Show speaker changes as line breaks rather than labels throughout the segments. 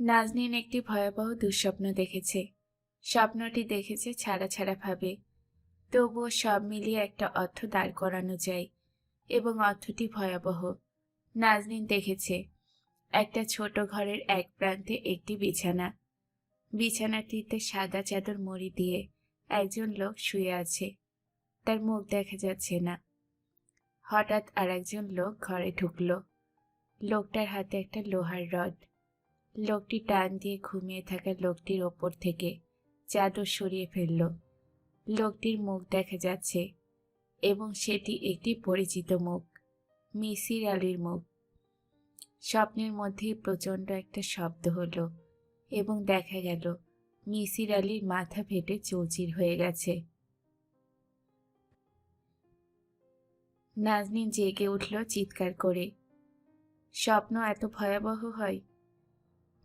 নাজনীন একটি ভয়াবহ দুঃস্বপ্ন দেখেছে। স্বপ্নটি দেখেছে ছাড়া ছাড়া ভাবে। তবুও সব মিলিয়ে একটা অর্থ দাঁড় করানো যায় এবং অর্থটি ভয়াবহ। নাজনীন দেখেছে, একটা ছোট ঘরের এক প্রান্তে একটি বিছানা। বিছানাটিতে সাদা চাদর মুড়ি দিয়ে একজন লোক শুয়ে আছে। তার মুখ দেখা যাচ্ছে না। হঠাৎ আর একজন লোক ঘরে ঢুকলো। লোকটার হাতে একটা লোহার রড। লোকটি টান দিয়ে ঘুমিয়ে থাকা লোকটির ওপর থেকে চাদর সরিয়ে ফেলল। লোকটির মুখ দেখা যাচ্ছে এবং সেটি একটি পরিচিত মুখ, মিসির আলীর মুখ। স্বপ্নের মধ্যেই প্রচণ্ড একটা শব্দ হলো এবং দেখা গেল মিসির আলীর মাথা ফেটে চৌচির হয়ে গেছে। নাজনীন জেগে উঠল চিৎকার করে। স্বপ্ন এত ভয়াবহ হয়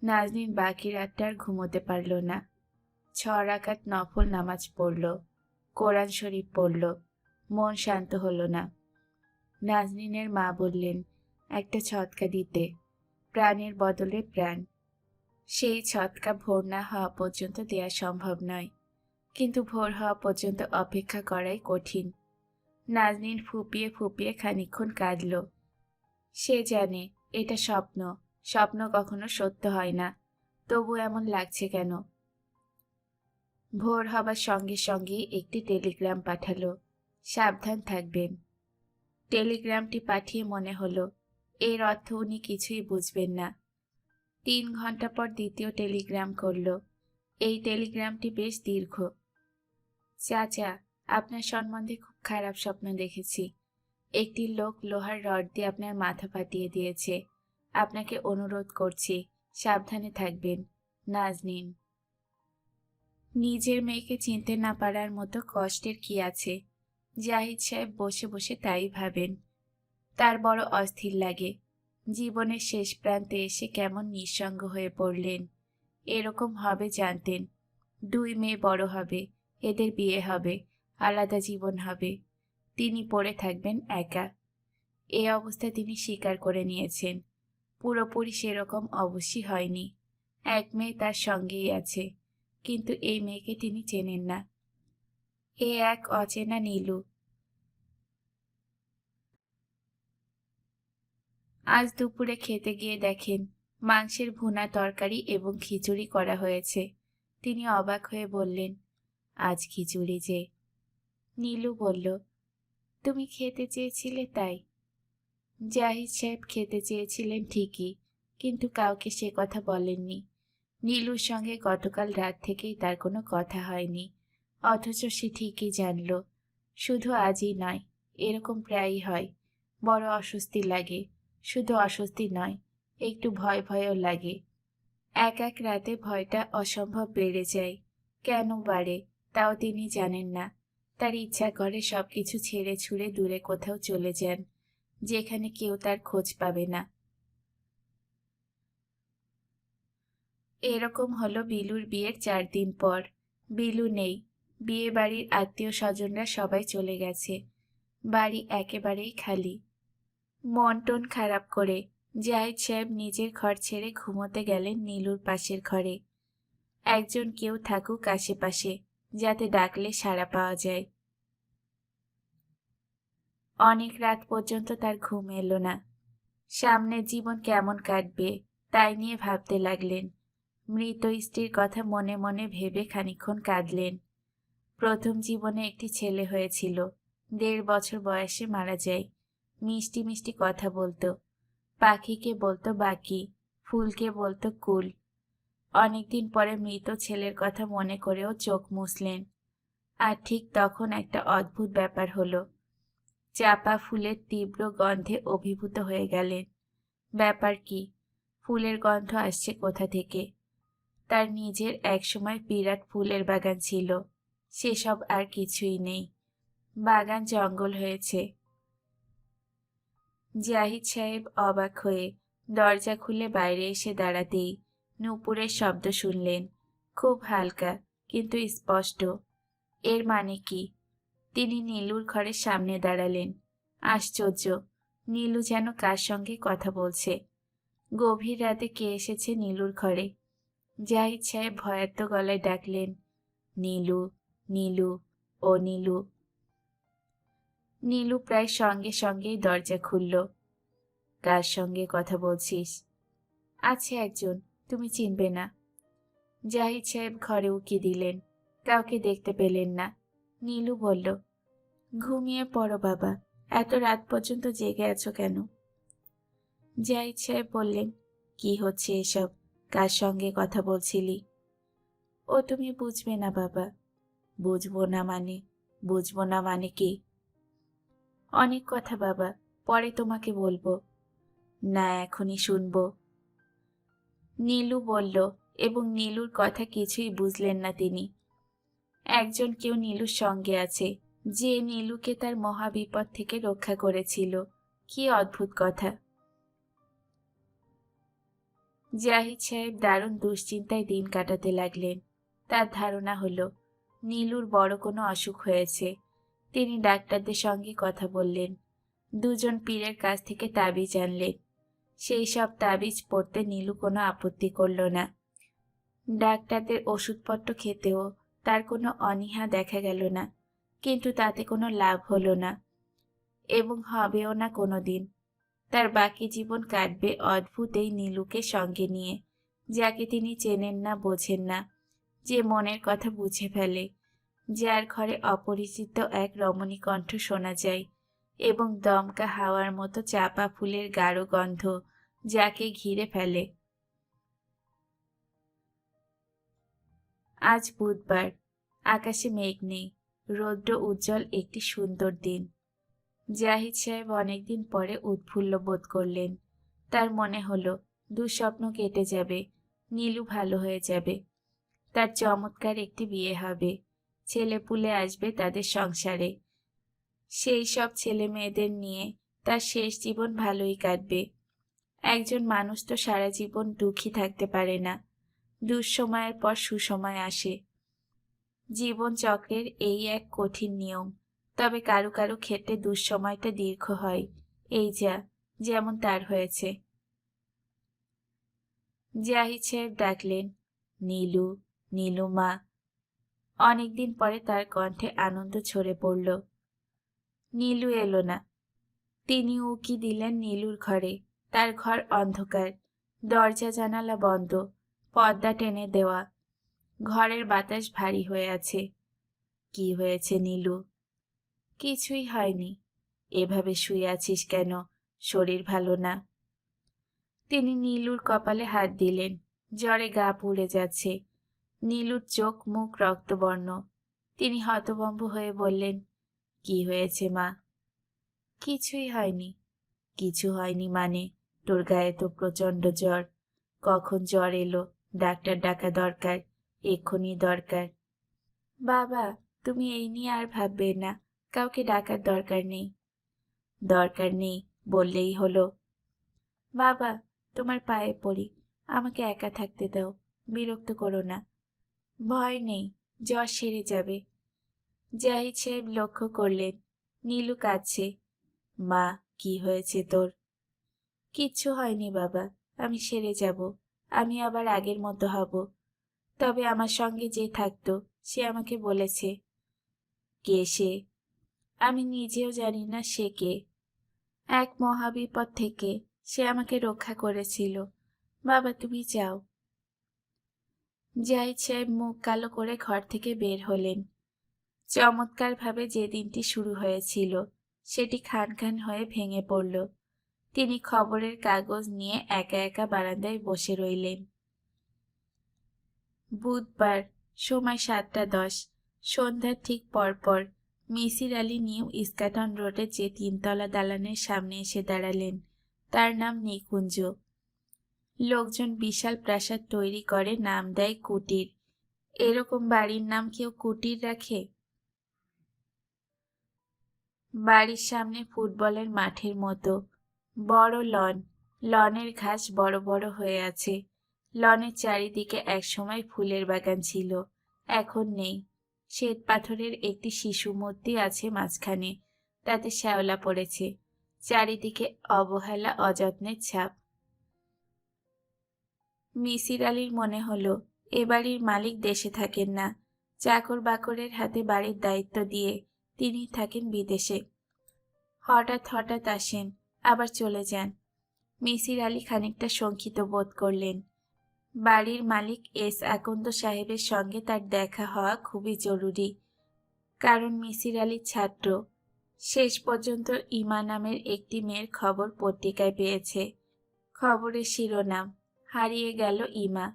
নাজনীন বাকি রাতটা আর ঘুমোতে পারল না। ছ রাকাত নফল নামাজ পড়ল, কোরআন শরীফ পড়ল, মন শান্ত হলো না। নাজনীনের মা বললেন, একটা ছটকা দিতে, প্রাণের বদলে প্রাণ। সেই ছটকা ভোর না হওয়া পর্যন্ত দেয়া সম্ভব নয়, কিন্তু ভোর হওয়া পর্যন্ত অপেক্ষা করাই কঠিন। নাজনীন ফুপিয়ে ফুপিয়ে খানিক্ষণ কাঁদল। সে জানে, এটা স্বপ্ন স্বপ্ন কখনো সত্য হয় না। তবু এমন লাগছে কেন? ভোর হবার সঙ্গে সঙ্গে একটি টেলিগ্রাম পাঠালো। সাবধান থাকবেন। টেলিগ্রামটি পাঠিয়ে মনে হলো, এর অর্থ উনি কিছুই বুঝবেন না। তিন ঘণ্টা পর দ্বিতীয় টেলিগ্রাম করল। এই টেলিগ্রামটি বেশ দীর্ঘ। চাচা, আপনার সম্বন্ধে খুব খারাপ স্বপ্ন দেখেছি। একটি লোক লোহার রড দিয়ে আপনার মাথা ফাটিয়ে দিয়েছে। আপনাকে অনুরোধ করছি, সাবধানে থাকবেন, নাজনীন। নিজের মেয়েকে চিনতে না পারার মতো কষ্টের কি আছে? জাহিদ সাহেব বসে বসে তাই ভাবেন। তার বড় অস্থির লাগে। জীবনের শেষ প্রান্তে এসে কেমন নিঃসঙ্গ হয়ে পড়লেন। এরকম হবে জানতেন। দুই মেয়ে বড় হবে, এদের বিয়ে হবে, আলাদা জীবন হবে। তিনি পড়ে থাকবেন একা। এ অবস্থা তিনি স্বীকার করে নিয়েছেন। পুরোপুরি সেরকম অবশ্যই হয়নি। এক মেয়ে তার সঙ্গেই আছে, কিন্তু এই মেয়েকে তিনি চেনেন না। এ এক অচেনা নীলু। আজ দুপুরে খেতে গিয়ে দেখেন, মাংসের ভুনা তরকারি এবং খিচুড়ি করা হয়েছে। তিনি অবাক হয়ে বললেন, আজ খিচুড়ি যে। নীলু বলল, তুমি খেতে চেয়েছিলে তাই। জাহিদ সাহেব খেতে চেয়েছিলেন ঠিকই, কিন্তু কাউকে সে কথা বলেননি। নীলুর সঙ্গে গতকাল রাত থেকেই তার কোনো কথা হয়নি, অথচ সে ঠিকই জানল, শুধু আজই নয়, এরকম প্রায়ই হয়, বড় অস্বস্তি লাগে, শুধু অস্বস্তি নয়, একটু ভয় ভয়ও লাগে। এক এক রাতে ভয়টা অসম্ভব বেড়ে যায়, কেন বাড়ে তাও তিনি জানেন না, তার ইচ্ছা করে সব কিছু ছেড়ে ছুড়ে দূরে কোথাও চলে যান যেখানে কেউ তার খোঁজ পাবে না। এরকম হলো বিলুর বিয়ের চার দিন পর। বিলু নেই। বিয়ে বাড়ির আত্মীয় স্বজনরা সবাই চলে গেছে। বাড়ি একেবারেই খালি। মন টন খারাপ করে জাহিদ সাহেব নিজের ঘর ছেড়ে ঘুমোতে গেলেন নীলুর পাশের ঘরে। একজন কেউ থাকুক আশেপাশে, যাতে ডাকলে সাড়া পাওয়া যায়। অনেক রাত পর্যন্ত তার ঘুম এলো না। সামনের জীবন কেমন কাটবে, তাই নিয়ে ভাবতে লাগলেন। মৃত স্ত্রীর কথা মনে মনে ভেবে খানিক্ষণ কাঁদলেন। প্রথম জীবনে একটি ছেলে হয়েছিল। দেড় বছর বয়সে মারা যায়। মিষ্টি মিষ্টি কথা বলতো। পাখিকে বলতো বাকি, ফুলকে বলতো কুল। অনেকদিন পরে মৃত ছেলের কথা মনে করেও চোখ মুছলেন। আর ঠিক তখন একটা অদ্ভুত ব্যাপার হলো। চাপা ফুলের তীব্র গন্ধে অভিভূত হয়ে গেলেন। ব্যাপার কি? ফুলের গন্ধ আসছে কোথা থেকে? তার নিজের একসময় বিরাট ফুলের বাগান ছিল। সেসব আর কিছুই নেই। বাগান জঙ্গল হয়েছে। জাহিদ সাহেব অবাক হয়ে দরজা খুলে বাইরে এসে দাঁড়াতেই নূপুরের শব্দ শুনলেন। খুব হালকা, কিন্তু স্পষ্ট। এর মানে কি? তিনি নীলুর ঘরের সামনে দাঁড়ালেন। আশ্চর্য, নীলু যেন কার সঙ্গে কথা বলছে। গভীর রাতে কে এসেছে নীলুর ঘরে? জাহিদ সাহেব ভয়ার্ত গলায় ডাকলেন, নীলু নীলু, ও নীলু। নীলু প্রায় সঙ্গে সঙ্গেই দরজা খুলল। কার সঙ্গে কথা বলছিস? আছে একজন, তুমি চিনবে না। জাহিদ সাহেব ঘরে উকি দিলেন, কাউকে দেখতে পেলেন না। নীলু বলল, ঘুমিয়ে পড়ো বাবা, এত রাত পর্যন্ত জেগে আছো কেন? জাহিদ সাহেব বললেন কি হচ্ছে এসব? কার সঙ্গে কথা বলছিলি? ও তুমি বুঝবে না বাবা। বুঝব না মানে? বুঝব না মানে কি? অনেক কথা বাবা, পরে তোমাকে বলব। না, এখনই শুনব। নীলু বলল, এবং নীলুর কথা কিছুই বুঝলেন না তিনি। একজন কেউ নীলুর সঙ্গে আছে, যে নীলুকে তার মহাবিপদ থেকে রক্ষা করেছিল। কি অদ্ভুত কথা। জাহিদ সাহেব দারুণ দুশ্চিন্তায় দিন কাটাতে লাগলেন। তার ধারণা হলো, নীলুর বড় কোনো অসুখ হয়েছে। তিনি ডাক্তারদের সঙ্গে কথা বললেন। দুজন পীরের কাছ থেকে তাবিজ আনলেন। সেই সব তাবিজ পড়তে নীলু কোনো আপত্তি করল না। ডাক্তারদের ওষুধপত্র খেতেও তার কোনো অনীহা দেখা গেল না, কিন্তু তাতে কোনো লাভ হলো না এবং হবেও না কোনো দিন তার বাকি জীবন কাটবে অদ্ভুত এই নীলুকে সঙ্গে নিয়ে, যাকে তিনি চেনেন না, বোঝেন না, যে মনের কথা বুঝে ফেলে, যার ঘরে অপরিচিত এক রমণী কণ্ঠ শোনা যায় এবং দমকা হাওয়ার মতো চাপা ফুলের গাঢ় গন্ধ যাকে ঘিরে ফেলে। আজ বুধবার। আকাশে মেঘ নেই, রৌদ্র উজ্জ্বল একটি সুন্দর দিন। জাহিদ সাহেব অনেকদিন পরে উৎফুল্ল বোধ করলেন। তার মনে হলো, দুঃস্বপ্ন কেটে যাবে, নীলু ভালো হয়ে যাবে। তার চমৎকার একটি বিয়ে হবে। ছেলে পুলে আসবে তাদের সংসারে। সেই সব ছেলে মেয়েদের নিয়ে তার শেষ জীবন ভালোই কাটবে। একজন মানুষ তো সারা জীবন দুঃখী থাকতে পারে না। দুঃসময়ের পর সুসময় আসে। জীবন চক্রের এই এক কঠিন নিয়ম। তবে কারও কারও ক্ষেত্রে দুঃসময়টা দীর্ঘ হয়। এই যা, যেমন তার হয়েছে। জাহিদ সাহেব ডাকলেন, নীলু নীলু মা। অনেকদিন পরে তার কণ্ঠে আনন্দ ছড়ে পড়ল। নীলু এলো না। তিনি উকি দিলেন নীলুর ঘরে। তার ঘর অন্ধকার। দরজা জানালা বন্ধ। পর্দা টেনে দেওয়া। ঘরের বাতাস ভারী হয়ে আছে। কি হয়েছে নীলু? কিছুই হয়নি। এভাবে শুয়ে আছিস কেন? শরীর ভালো না। তিনি নীলুর কপালে হাত দিলেন। জ্বরে গা পুড়ে যাচ্ছে। নীলুর চোখ, মুখ রক্তবর্ণ। তিনি হতভম্ব হয়ে বললেন, কি হয়েছে মা? কিছুই হয়নি। কিছু হয়নি মানে তোর গায়ে তো প্রচণ্ড জ্বর। কখন জ্বর এলো? ডাক্তার ডাকা দরকার, এক্ষুনি দরকার। বাবা, তুমি এই নিয়ে আর ভাববে না, কাউকে ডাকার দরকার নেই। দরকার নেই বললেই হলো। বাবা, তোমার পায়ে পড়ি, আমাকে একা থাকতে দাও, বিরক্ত করো না। ভয় নেই, জ্বর সেরে যাবে। জাহিদ সাহেব লক্ষ্য করলেন, নীলু কাছে মা, কি হয়েছে তোর? কিচ্ছু হয়নি বাবা, আমি সেরে যাব। আমি আবার আগের মতো হব। তবে আমার সঙ্গে যে থাকতো, সে আমাকে বলেছে, কে সে? আমি নিজেও জানি না সে কে। এক মহাবিপদ থেকে সে আমাকে রক্ষা করেছিল। বাবা, তুমি যাও। জাহিদ সাহেব মুখ কালো করে ঘর থেকে বের হলেন। চমৎকারভাবে যে দিনটি শুরু হয়েছিল, সেটি খান খান হয়ে ভেঙে পড়ল। তিনি খবরের কাগজ নিয়ে একা একা বারান্দায় বসে রইলেন। বুধবার সময় সাতটা দশ সন্ধ্যার ঠিক পরপর মিসির আলী নিউ ইস্কাটন রোডে যে তিনতলা দালানের সামনে এসে দাঁড়ালেন, তার নাম নিকুঞ্জ। লোকজন বিশাল প্রাসাদ তৈরি করে নাম দেয় কুটির। এরকম বাড়ির নাম কেউ কুটির রাখে? বাড়ির সামনে ফুটবলের মাঠের মতো। বড় লন। লনের ঘাস বড় বড় হয়ে আছে। লনের চারিদিকে একসময় ফুলের বাগান ছিল। এখন নেই। শ্বেত পাথরের একটি শিশু মূর্তি আছে মাঝখানে। তাতে শ্যাওলা পড়েছে। চারিদিকে অবহেলা, অযত্নের ছাপ। মিসির আলীর মনে হলো, এ বাড়ির মালিক দেশে থাকেন না। চাকর বাকরের হাতে বাড়ির দায়িত্ব দিয়ে তিনি থাকেন বিদেশে। হঠাৎ হঠাৎ আসেন। আবার চলে যান। মিসির আলী খানিকটা শঙ্কিত বোধ করলেন। বাড়ির মালিক এস আকন্দ সাহেবের সঙ্গে তার দেখা হওয়া খুবই জরুরি। কারণ মিসির আলীর ছাত্র। শেষ পর্যন্ত ইমা নামের একটি মেয়ের খবর পত্রিকায় পেয়েছে। খবরের শিরোনাম, হারিয়ে গেল ইমা।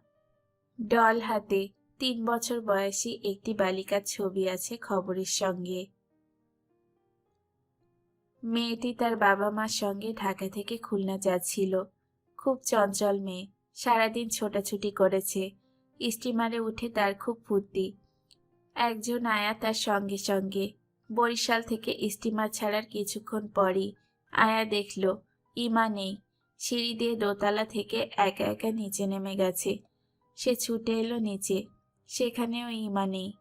ডল হাতে তিন বছর বয়সী একটি বালিকার ছবি আছে খবরের সঙ্গে। মেয়েটি তার বাবা মার সঙ্গে ঢাকা থেকে খুলনা যাচ্ছিল। খুব চঞ্চল মেয়ে, সারাদিন ছোটাছুটি করেছে। স্টিমারে উঠে তার খুব ফুর্তি। একজন আয়া তার সঙ্গে সঙ্গে। বরিশাল থেকে স্টিমার ছাড়ার কিছুক্ষণ পরই আয়া দেখল, ইমা নেই। সিঁড়ি দিয়ে দোতলা থেকে একা একা নিচে নেমে গেছে। সে ছুটে এলো নিচে। সেখানেও ইমা নেই।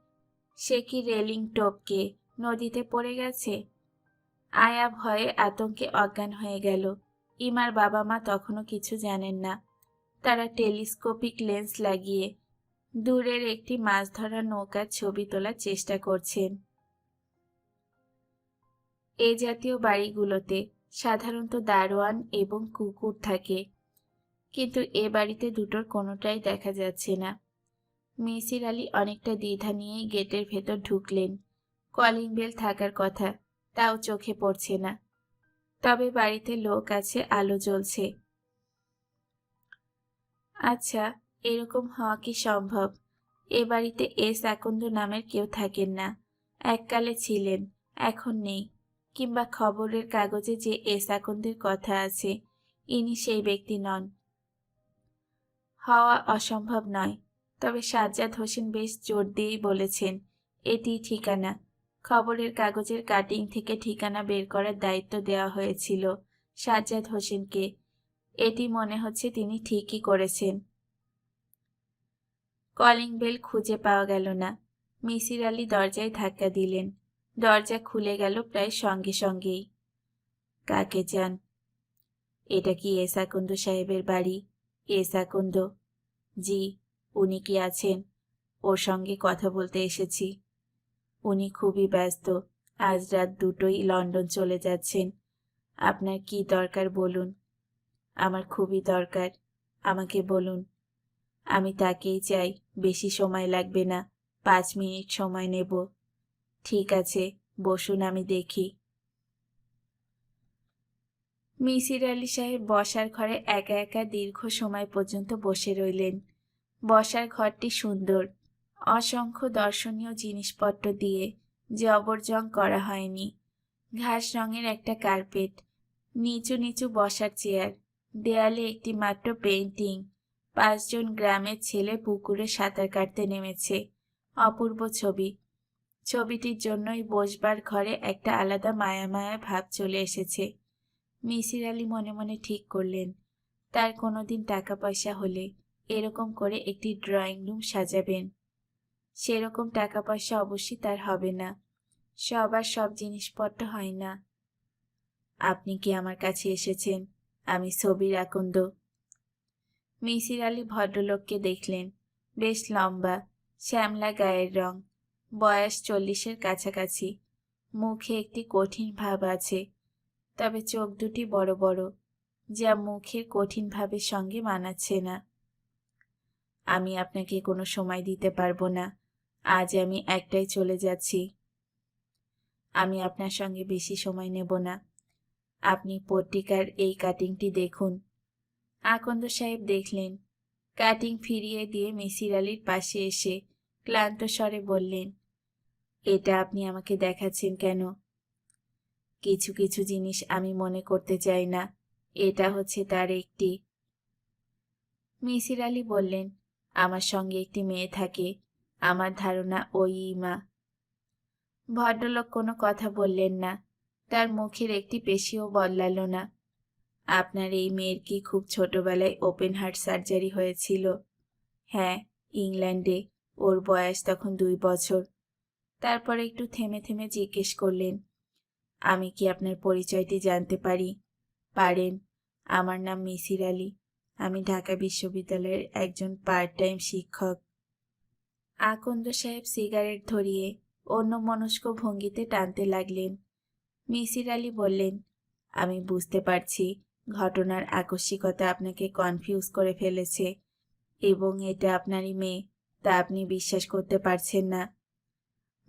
সে কি রেলিং টপকে নদীতে পড়ে গেছে? আয়া ভয়ে আতঙ্কে অজ্ঞান হয়ে গেল। ইমার বাবা মা তখনও কিছু জানেন না। তারা টেলিস্কোপিক লেন্স লাগিয়ে দূরের একটি মাছ ধরা নৌকার ছবি তোলার চেষ্টা করছেন। এ জাতীয় বাড়িগুলোতে সাধারণত দারোয়ান এবং কুকুর থাকে, কিন্তু এ বাড়িতে দুটোর কোনোটাই দেখা যাচ্ছে না। মিসির আলী অনেকটা দ্বিধা নিয়েই গেটের ভেতর ঢুকলেন। কলিং বেল থাকার কথা তাও চোখে পড়ছে না। তবে বাড়িতে লোক আছে, আলো জ্বলছে। আচ্ছা এরকম হওয়া কি সম্ভব? এ বাড়িতে এস আকন্দ নামের কেউ থাকেন না। এককালে ছিলেন, এখন নেই। কিংবা খবরের কাগজে যে এস আকন্দের কথা আছে, ইনি সেই ব্যক্তি নন। হওয়া অসম্ভব নয়, তবে সাজ্জাদ হোসেন বেশ জোর দিয়েই বলেছেন, এটি ঠিকানা। খবরের কাগজের কাটিং থেকে ঠিকানা বের করার দায়িত্ব দেওয়া হয়েছিল সাজ্জাদ হোসেনকে। এটি মনে হচ্ছে তিনি ঠিকই করেছেন। কলিং বেল খুঁজে পাওয়া গেল না। মিসির আলী দরজায় ধাক্কা দিলেন। দরজা খুলে গেল প্রায় সঙ্গে সঙ্গেই। কাকে যান এটা কি এসাকুন্দ সাহেবের বাড়ি? এসাকুন্দ জি, উনি কি আছেন? ওর সঙ্গে কথা বলতে এসেছি। উনি খুবই ব্যস্ত। আজ রাত দুটোই লন্ডন চলে যাচ্ছেন। আপনার কি দরকার বলুন? আমার খুবই দরকার। আমাকে বলুন। আমি তাকেই চাই। বেশি সময় লাগবে না। পাঁচ মিনিট সময় নেব। ঠিক আছে, বসুন আমি দেখি। মিসির আলি সাহেব বসার ঘরে একা একা দীর্ঘ সময় পর্যন্ত বসে রইলেন। বসার ঘরটি সুন্দর। অসংখ্য দর্শনীয় জিনিসপত্র দিয়ে জবরজং করা হয়নি। ঘাস রঙের একটা কার্পেট, নিচু নিচু বসার চেয়ার, দেয়ালে একটি মাত্র পেন্টিং পাঁচজন গ্রামের ছেলে পুকুরে সাঁতার কাটতে নেমেছে। অপূর্ব ছবি। ছবিটির জন্যই বসবার ঘরে একটা আলাদা মায়া মায়া ভাব চলে এসেছে। মিসির আলী মনে মনে ঠিক করলেন, তার কোনোদিন টাকা পয়সা হলে এরকম করে একটি ড্রয়িং রুম সাজাবেন। সেরকম টাকা পয়সা অবশ্যই তার হবে না। সবার সব জিনিসপত্র হয় না। আপনি কি আমার কাছে এসেছেন? আমি ছবির আকন্দ। মিসির আলী ভদ্রলোককে দেখলেন। বেশ লম্বা, শ্যামলা গায়ের রং। বয়স চল্লিশের কাছাকাছি। মুখে একটি কঠিন ভাব আছে। তবে চোখ দুটি বড় বড়, যা মুখের কঠিন ভাবের সঙ্গে মানাচ্ছে না। আমি আপনাকে কোনো সময় দিতে পারব না। আজ আমি একটাই চলে যাচ্ছি। আমি আপনার সঙ্গে বেশি সময় নেব না। আপনি পত্রিকার এই কাটিংটি দেখুন। আকন্দ সাহেব দেখলেন। কাটিং ফিরিয়ে দিয়ে মিসির আলীর পাশে এসে ক্লান্ত স্বরে বললেন, এটা আপনি আমাকে দেখাচ্ছেন কেন? কিছু কিছু জিনিস আমি মনে করতে চাই না। এটা হচ্ছে তার একটি। মিসির আলী বললেন, আমার সঙ্গে একটি মেয়ে থাকে। আমার ধারণা ওই মা। ভদ্রলোক কোনো কথা বললেন না। তার মুখের একটি পেশিও বদলাল না। আপনার এই মেয়ের কি খুব ছোটবেলায় ওপেন হার্ট সার্জারি হয়েছিল? হ্যাঁ ইংল্যান্ডে। ওর বয়স তখন দুই বছর। তারপর একটু থেমে থেমে জিজ্ঞেস করলেন, আমি কি আপনার পরিচয়টি জানতে পারি? পারেন। আমার নাম মিসির আলী। আমি ঢাকা বিশ্ববিদ্যালয়ের একজন পার্ট টাইম শিক্ষক। আকন্দ সাহেব সিগারেট ধরিয়ে অন্য মনস্ক ভঙ্গিতে টানতে লাগলেন। মিসির আলী বললেন, আমি বুঝতে পারছি ঘটনার আকস্মিকতা আপনাকে কনফিউজ করে ফেলেছে এবং এটা আপনারই মেয়ে, তা আপনি বিশ্বাস করতে পারছেন না।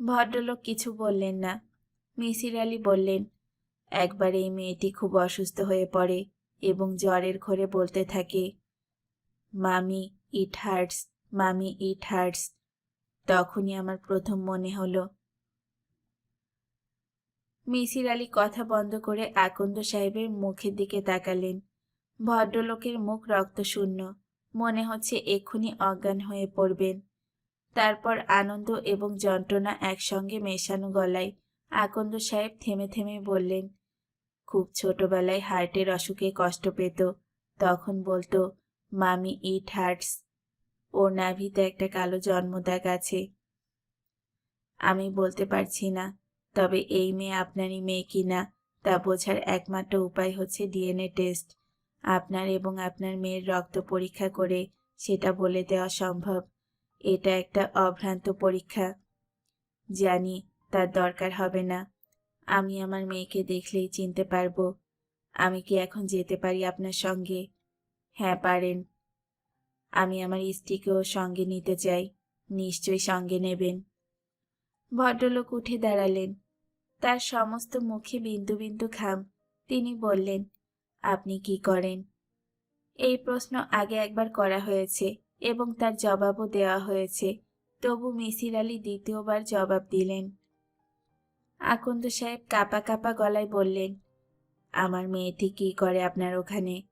ভদ্রলোক কিছু বললেন না। মিসির আলী বললেন, একবার এই মেয়েটি খুব অসুস্থ হয়ে পড়ে এবং জ্বরের ঘরে বলতে থাকে, মামি ইট হার্টস মামি ইট হার্টস তখনই আমার প্রথম মনে হলো। মিসির আলী কথা বন্ধ করে আকন্দ সাহেবের মুখের দিকে তাকালেন। ভদ্রলোকের মুখ রক্তশূন্য। মনে হচ্ছে এক্ষুনি অজ্ঞান হয়ে পড়বেন। তারপর আনন্দ এবং যন্ত্রণা একসঙ্গে মেশানো গলায় আকন্দ সাহেব থেমে থেমে বললেন, খুব ছোটবেলায় হার্টের অসুখে কষ্ট পেত। তখন বলতো, মামি, ইট হার্টস ওর নাভিতে একটা কালো জন্মদাগ আছে। আমি বলতে পারছি না, তবে এই মেয়ে আপনারই মেয়ে কিনা তা বোঝার একমাত্র উপায় হচ্ছে ডিএনএ টেস্ট। আপনার এবং আপনার মেয়ের রক্ত পরীক্ষা করে সেটা বলে দেওয়া সম্ভব। এটা একটা অভ্রান্ত পরীক্ষা। জানি, তার দরকার হবে না। আমি আমার মেয়েকে দেখলেই চিনতে পারব। আমি কি এখন যেতে পারি আপনার সঙ্গে? হ্যাঁ পারেন। আমি আমার স্ত্রীকেও সঙ্গে নিতে চাই। নিশ্চয়ই সঙ্গে নেবেন। ভদ্রলোক উঠে দাঁড়ালেন। তার সমস্ত মুখে বিন্দু বিন্দু ঘাম। তিনি বললেন, আপনি কি করেন? এই প্রশ্ন আগে একবার করা হয়েছে এবং তার জবাবও দেওয়া হয়েছে। তবু মিসির আলী দ্বিতীয়বার জবাব দিলেন। আকন্দ সাহেব কাপা কাপা গলায় বললেন, আমার মেয়েটি কি করে আপনার ওখানে?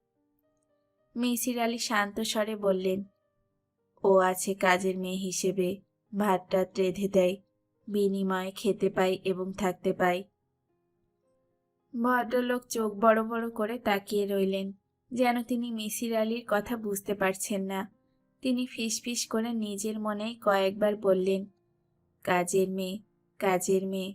মিসির আলী শান্ত স্বরে বললেন, ও আছে কাজের মেয়ে হিসেবে। ভাতটা রেঁধে দেয়, বিনিময়ে খেতে পাই এবং থাকতে পাই ভদ্রলোক চোখ বড় বড় করে তাকিয়ে রইলেন, যেন তিনি মিসির আলীর কথা বুঝতে পারছেন না। তিনি ফিসফিস করে নিজের মনেই কয়েকবার বললেন, কাজের মেয়ে কাজের মেয়ে